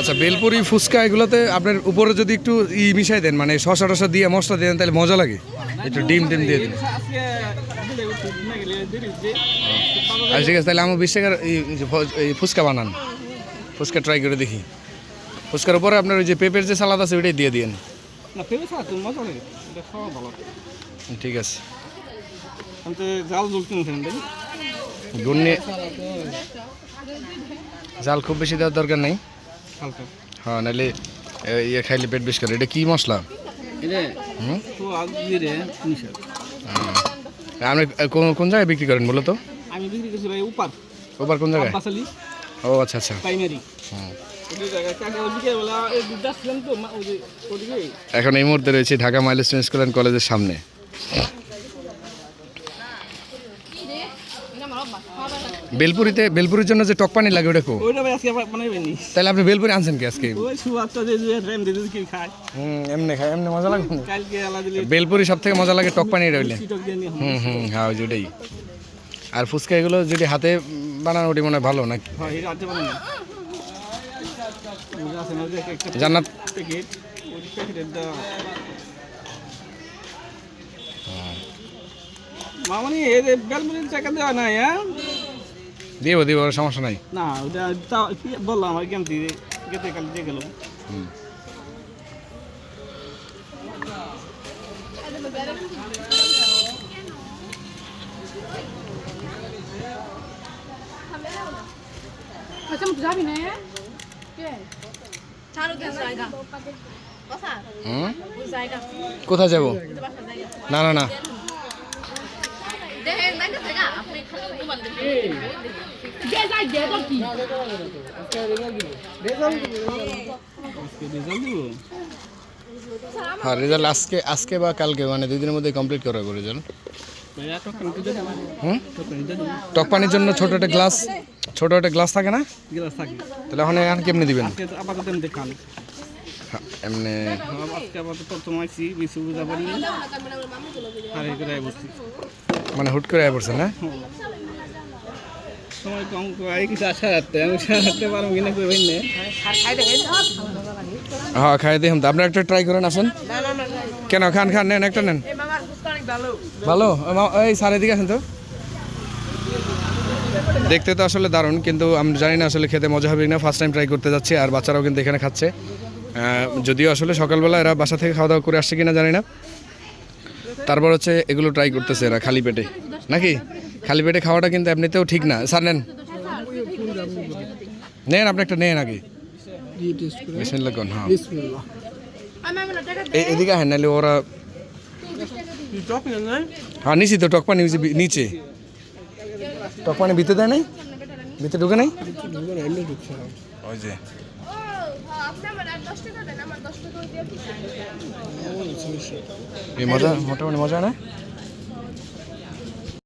আচ্ছা বেলপুরি ফুচকা এগুলোতে আপনার উপরে যদি একটু ই মিশাই দেন মানে শসা টসা দিয়ে মশলা দিয়ে দেন তাহলে মজা লাগে। একটু ডিম টিম দিয়ে দিন আচ্ছা ঠিক আছে তাহলে আমার বিশ টাকার এই ফুচকা বানান। ফুচকা ট্রাই করে দেখি। ফুচকার উপরে আপনার ওই যে পেঁপের যে সালাদ আছে ওইটাই দিয়ে দিন। ঠিক আছে। জাল খুব বেশি দেওয়ার দরকার নেই। হ্যাঁ নাহলে ইয়ে খাইলে পেট বেশ করে এটা কি মশলা? আপনি কোন কোন জায়গায় বিক্রি করেন বলো তো? আমি বিক্রি করছি ভাই উপার ওবার কোন জায়গায়? ও আচ্ছা আচ্ছা। প্রাইমারি। এখন এই মুহূর্তে রয়েছে ঢাকা মাইলস্টোন স্কুল অ্যান্ড কলেজের সামনে। বেলপুরিতে বেলপুরির জন্য যে টক পানি লাগে ওটা কো? ওইটা ভাই আজকে বানাইবেনি। তাহলে আপনি বেলপুরি আনছেন কি আজকে? ওই সুবাদটা যে যে টাইম দিয়ে কি খায়। হুম এমনি খাই এমনি মজা লাগে কালকে আলা দিলে বেলপুরি সব থেকে মজা লাগে টক পানি নিয়ে হুম হুম হ্যাঁ ওই যে আর ফুচকা এগুলো যদি হাতে বানানো ওটি মনে হয় ভালো নাকি? হয় এটা আনতে পারেন না? ওই যে আছে না ওই যে একটা জান্নাত প্যাকেটের এই যে বেলমুড়ির টাকা দেওয়া নাই হ্যাঁ? দিব দিব সমস্যা নাই। না ওটা বললাম আমার কেমতি কেটে কাল দিয়ে গেল আচ্ছা মুখ যাবি না কে? ছাড়ো তো জায়গা। বসা হুম? জায়গা। কোথায় যাব? না না না দেখেন না জায়গা আপনি খালি ঘুমান দেখেন কে যাই গে তো কি রেজাল্ট দিব হ্যাঁ রেজাল্ট আজকে আজকে বা কালকে মানে দুই দিনের মধ্যে কমপ্লিট করা রেজাল্ট এত হুম? টক পানির জন্য ছোট একটা গ্লাস ছোট একটা গ্লাস থাকে না? গ্লাস থাকি। তাহলে ওখানে এখন কেমনি দিবেন? আজকে আপাতত দেখান। হ্যাঁ, এমনি। আজকে আপাতত প্রথম আইসি বিশু বুঝা পারি আর এই বসছি। মানে হুট করে আয় পড়ছেন হ্যাঁ সময় কম আই কিছু আশা রাখতে আমি সারাতে পারব কিনা কই না। হ্যাঁ খাই দেখুন তো আপনি একটা ট্রাই করেন আসেন। কেন খান খান নেন একটা নেন। ভালো। আমা- এই সারে দিকে আসেন তো। দেখতে তো আসলে দারুণ কিন্তু আমি জানি না আসলে খেতে মজা হবে না ফার্স্ট টাইম ট্রাই করতে যাচ্ছি আর বাচ্চারাও কিন্তু এখানে খাচ্ছে। যদিও আসলে সকালবেলা এরা বাসা থেকে খাওয়া দাওয়া করে আসছে কিনা জানি না। তারপর হচ্ছে এগুলো ট্রাই করতেছে এরা খালি পেটে। নাকি? খালি পেটে খাওয়াটা কিন্তু এমনিতেও ঠিক না। স্যার নেন। নেন আপনি একটা নেন আগে। কোন হ্যাঁ। এদিকে হ্যাঁ নাহলে ওরা হ্যাঁ নিচে তো টক পানি নিচে- নিচে। টক পানি ভিতরে দেয় নাই? ভিতরে ঢুকে নাই? ওই যে। মজা মোটামুটি মজা না?